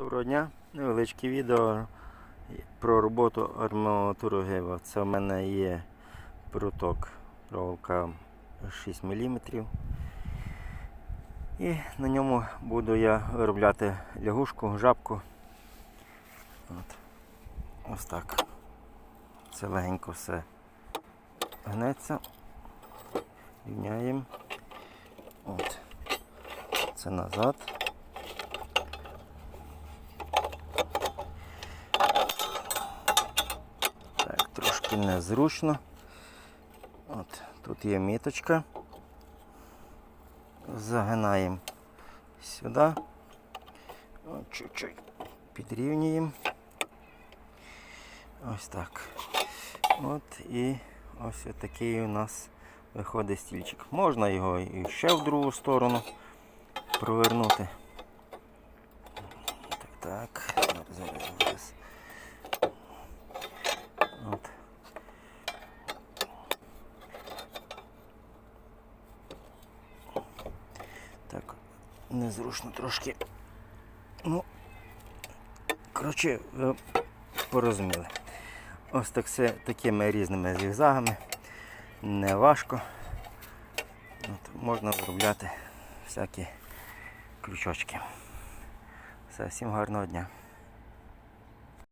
Доброго дня, невеличке відео про роботу арматури Гева. Це в мене є проток проволока 6 мм. І на ньому буду я виробляти лягушку, жабку. От. Ось так. Це легенько все гнеться. Рівняємо. От. Це назад. Так, трошки незручно. От, тут є міточка. Загинаємо сюди. Чуть-чуть підрівнюємо. Ось так. От і ось такий у нас виходить стільчик. Можна його і ще в другу сторону провернути. Так, так. Зараз, зараз, зараз. От. Так, незручно трошки. Ну, коротше, ви порозуміли. Ось так все такими різними зігзагами. Не важко. От, можна виробляти всякі крючочки. Все, всім гарного дня.